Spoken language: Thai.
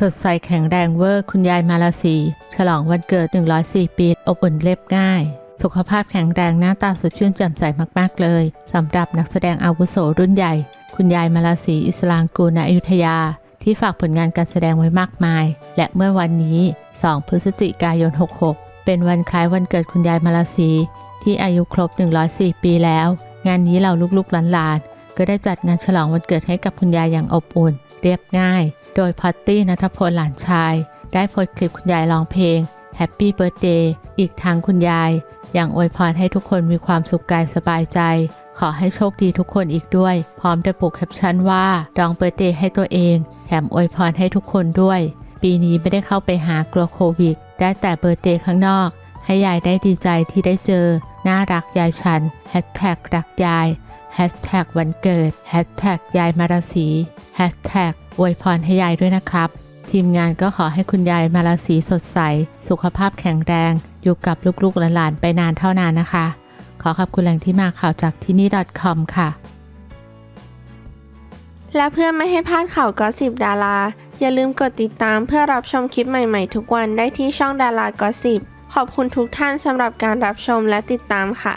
สดใสแข็งแรงเวอร์ คุณยายมาลาสีฉลองวันเกิด 104 ปี อบอุ่นเรียบง่าย สุขภาพแข็งแรงหน้าตาสดชื่นแจ่มใสมากๆเลยสำหรับนักแสดงอาวุโสรุ่นใหญ่ คุณยายมาลาสีอิสลางกูลณอยุธยา ที่ฝากผลงานการแสดงไว้มากมาย และเมื่อวันนี้ 2 พฤศจิกายน 66 เป็นวันคล้ายวันเกิดคุณยายมาลาสีที่อายุครบ 104 ปีแล้ว งานนี้เราลูกๆหลานๆก็ได้จัดงานฉลองวันเกิดให้กับคุณยายอย่างอบอุ่น เรียบง่าย โดยพอตตี้นัทพลหลานชาย ได้โพสต์คลิปคุณยายร้องเพลง Happy Birthday อีกทางคุณยาย อย่างอวยพรให้ทุกคนมีความสุขกายสบายใจ ขอให้โชคดีทุกคนอีกด้วย พร้อมระบุแคปชั่นว่าร้องเบิร์เดย์ให้ตัวเอง แถมอวยพรให้ทุกคนด้วย ปีนี้ไม่ได้เข้าไปหากลัวโควิด ได้แต่เบิร์เดย์ข้างนอก ให้ยายได้ดีใจที่ได้เจอ น่ารักยายฉันแฮชแท็กรักยายแฮชแท็กวันเกิดแฮชแท็กยายมาราศี ฮชแท็กอวยพรให้ยายด้วยนะครับ ทีมงานก็ขอให้คุณยายมาราศีสดใส สุขภาพแข็งแรง อยู่กับลูกๆหลานๆไปนานเท่านานนะคะ ขอขอบคุณแหล่งที่มาข่าวจากที่นี่ .com ค่ะ และเพื่อไม่ให้พลาดข่าวก็สิบดารา อย่าลืมกดติดตามเพื่อรับชมคลิปใหม่ๆ ทุกวันได้ที่ช่องดารากอสิบขอบคุณทุกท่านสำหรับการรับชมและติดตามค่ะ